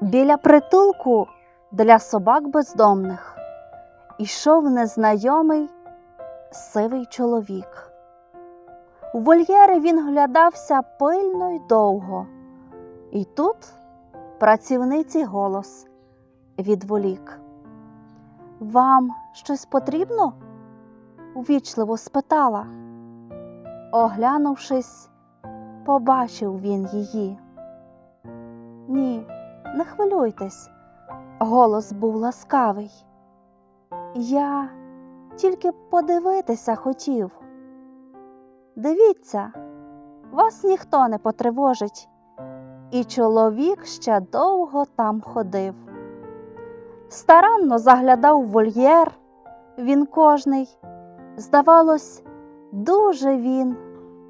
Біля притулку для собак бездомних ішов незнайомий сивий чоловік. У вольєри він глядався пильно й довго, і тут працівниці голос відволік. Вам щось потрібно? увічливо спитала. Оглянувшись, побачив він її. Ні, не хвилюйтесь, голос був ласкавий. Я тільки подивитися хотів. Дивіться, вас ніхто не потривожить, і чоловік ще довго там ходив. Старанно заглядав в вольєр, він кожний, здавалось, дуже він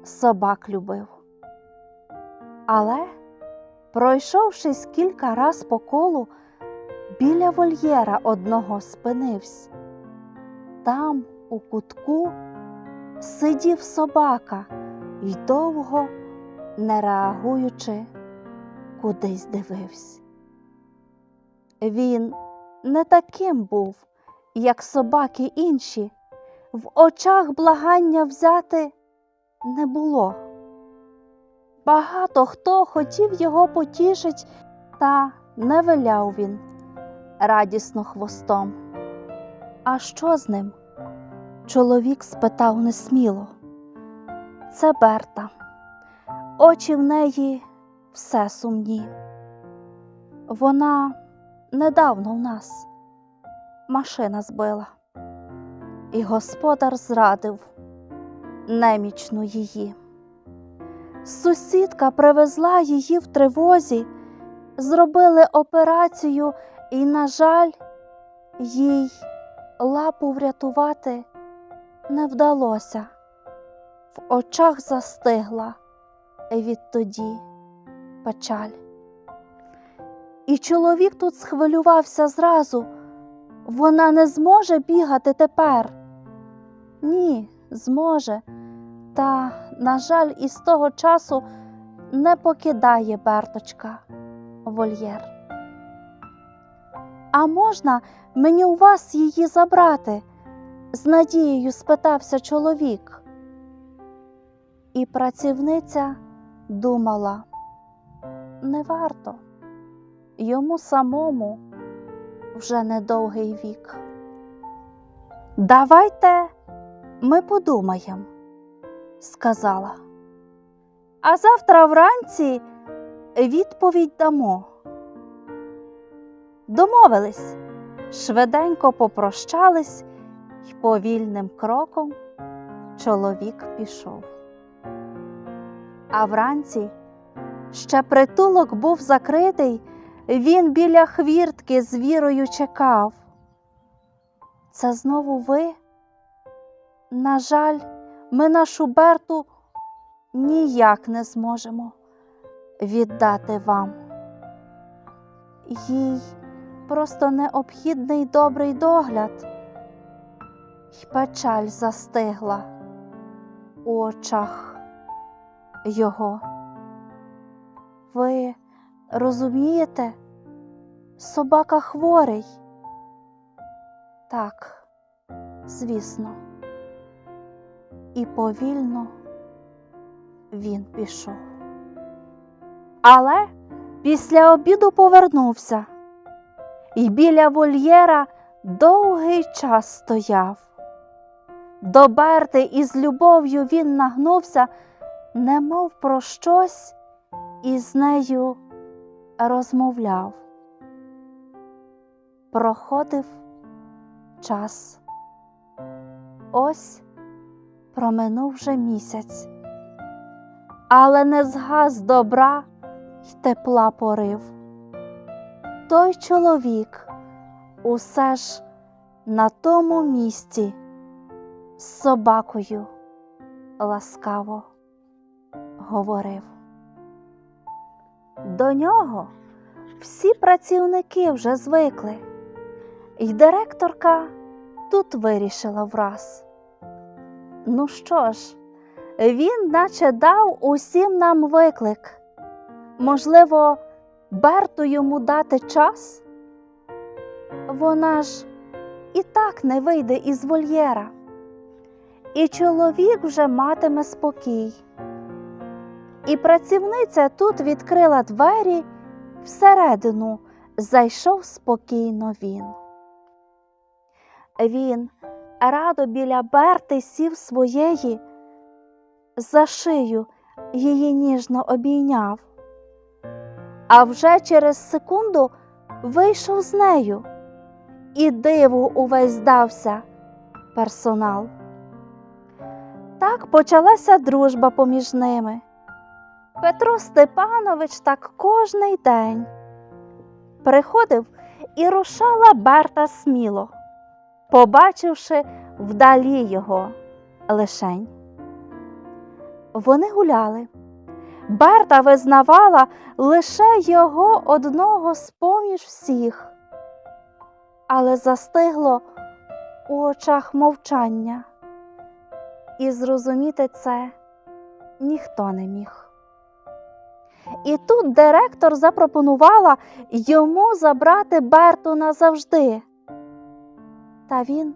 собак любив. Але, пройшовшись кілька раз по колу, біля вольєра одного спинився. Там, у кутку, сидів собака й довго, не реагуючи, кудись дивився. Він не таким був, як собаки інші, в очах благання взяти не було. Багато хто хотів його потішить, та не виляв він радісно хвостом. А що з ним? Чоловік спитав несміло. Це Берта. Очі в неї все сумні. Вона недавно в нас машина збила, і господар зрадив немічну її. Сусідка привезла її в тривозі, зробили операцію, і, на жаль, їй лапу врятувати не вдалося. В очах застигла відтоді печаль. І чоловік тут схвилювався зразу. Вона не зможе бігати тепер. Ні, зможе. Та, на жаль, із того часу не покидає Берточка вольєр. А можна мені у вас її забрати? з надією спитався чоловік. І працівниця думала, не варто, йому самому вже недовгий вік. Давайте ми подумаємо, сказала. А завтра вранці відповідь дамо. Домовились, швиденько попрощались й повільним кроком чоловік пішов. А вранці ще притулок був закритий, він біля хвіртки з вірою чекав. Це знову ви? На жаль, ми нашу Берту ніяк не зможемо віддати вам. Їй просто необхідний добрий догляд, й печаль застигла у очах його. Ви розумієте, собака хворий? Так, звісно, і повільно він пішов. Але після обіду повернувся і біля вольєра довгий час стояв. До Берти із любов'ю він нагнувся, немов про щось і з нею розмовляв. Проходив час. Ось проминув вже місяць, але не згас добра й тепла порив. Той чоловік усе ж на тому місці з собакою ласкаво говорив. До нього всі працівники вже звикли, і директорка тут вирішила враз. Ну що ж, він наче дав усім нам виклик. Можливо, Берту йому дати час? Вона ж і так не вийде із вольєра, і чоловік вже матиме спокій. І працівниця тут відкрила двері, всередину зайшов спокійно він. Він радо біля Берти сів своєї, за шию її ніжно обійняв, а вже через секунду вийшов з нею, і диву увесь здався персонал. Так почалася дружба поміж ними. Петро Степанович так кожний день приходив і рушала Берта сміло, побачивши вдалі його лишень. Вони гуляли. Берта визнавала лише його одного з поміж всіх, але застигло у очах мовчання, і зрозуміти це ніхто не міг. І тут директор запропонувала йому забрати Берту назавжди. Та він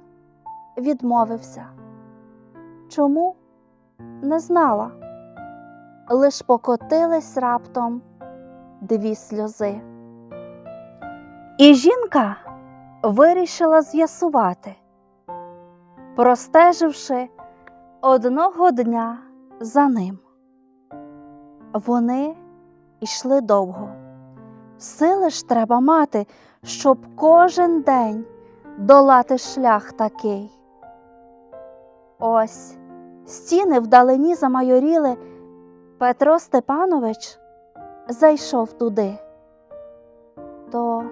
відмовився. Чому? Не знала. Лиш покотились раптом дві сльози. І жінка вирішила з'ясувати, простеживши одного дня за ним. Вони йшли довго. Сили ж треба мати, щоб кожен день долати шлях такий. Ось стіни вдалині замайоріли, Петро Степанович зайшов туди. То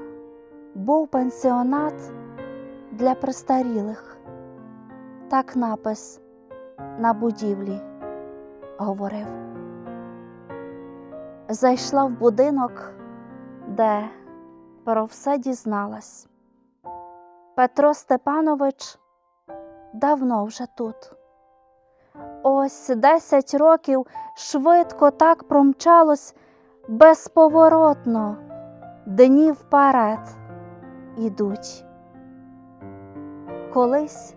був пенсіонат для престарілих. Так напис на будівлі говорив зайшла в будинок, де про все дізналась. Петро Степанович давно вже тут. Ось десять років швидко так промчалось безповоротно, дні вперед ідуть. Колись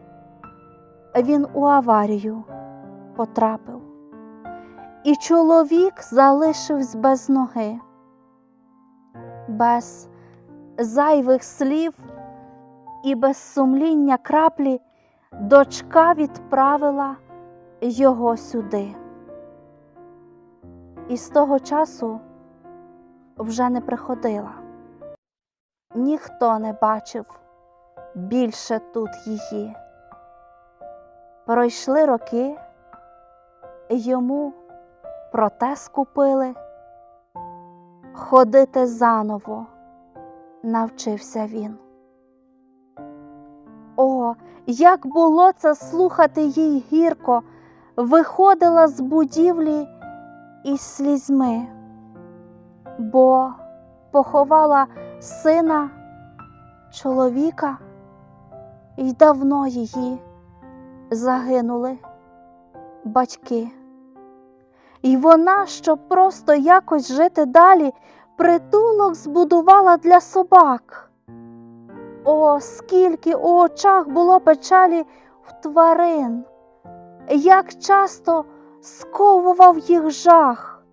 він у аварію потрапив і чоловік залишився без ноги, без зайвих слів і без сумління краплі дочка відправила його сюди. І з того часу вже не приходила. Ніхто не бачив більше тут її. Пройшли роки, йому протез купили, ходити заново навчився він. Як було це слухати їй гірко, виходила з будівлі із слізьми, бо поховала сина чоловіка, і давно її загинули батьки. І вона, щоб просто якось жити далі, притулок збудувала для собак. О, скільки у очах було печалі в тварин, як часто сковував їх жах,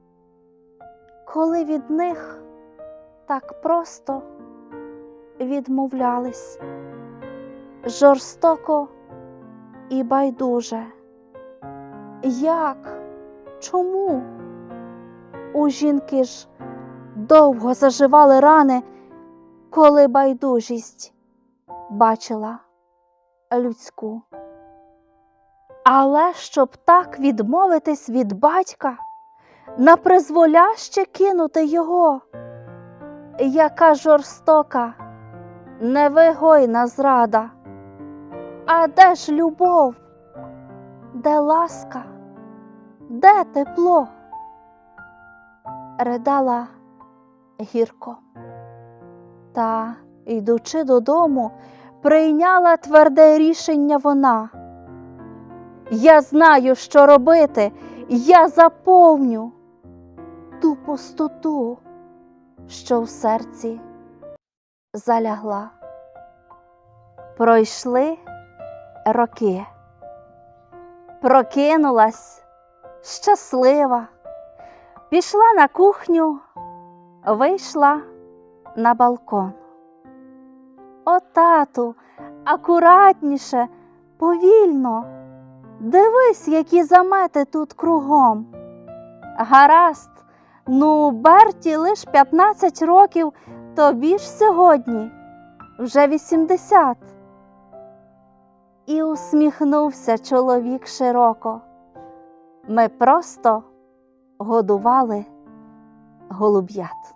коли від них так просто відмовлялись, жорстоко і байдуже. Як? Чому? У жінки ж довго заживали рани, коли байдужість бачила людську. Але щоб так відмовитись від батька, на призволяще кинути його, яка жорстока, невигойна зрада. А де ж любов? Де ласка? Де тепло? Ридала гірко. Та, йдучи додому, прийняла тверде рішення вона. Я знаю, що робити, я заповню ту пустоту, що в серці залягла. Пройшли роки. Прокинулась щаслива, пішла на кухню, вийшла на балкон. Тату, акуратніше, повільно. Дивись, які замети тут кругом. Гаразд, ну, Берті лиш 15 років, тобі ж сьогодні вже 80. І усміхнувся чоловік широко. Ми просто годували голуб'ят.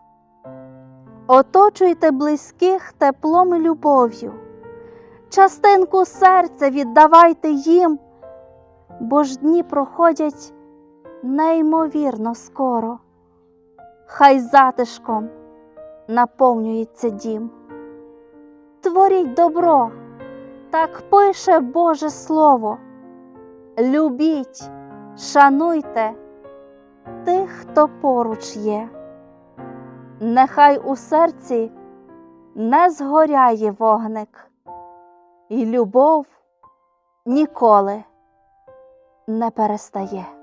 Оточуйте близьких теплом і любов'ю. Частинку серця віддавайте їм, бо ж дні проходять неймовірно скоро. Хай затишком наповнюється дім. Творіть добро, так пише Боже Слово. Любіть, шануйте тих, хто поруч є. Нехай у серці не згоряє вогник, і любов ніколи не перестає.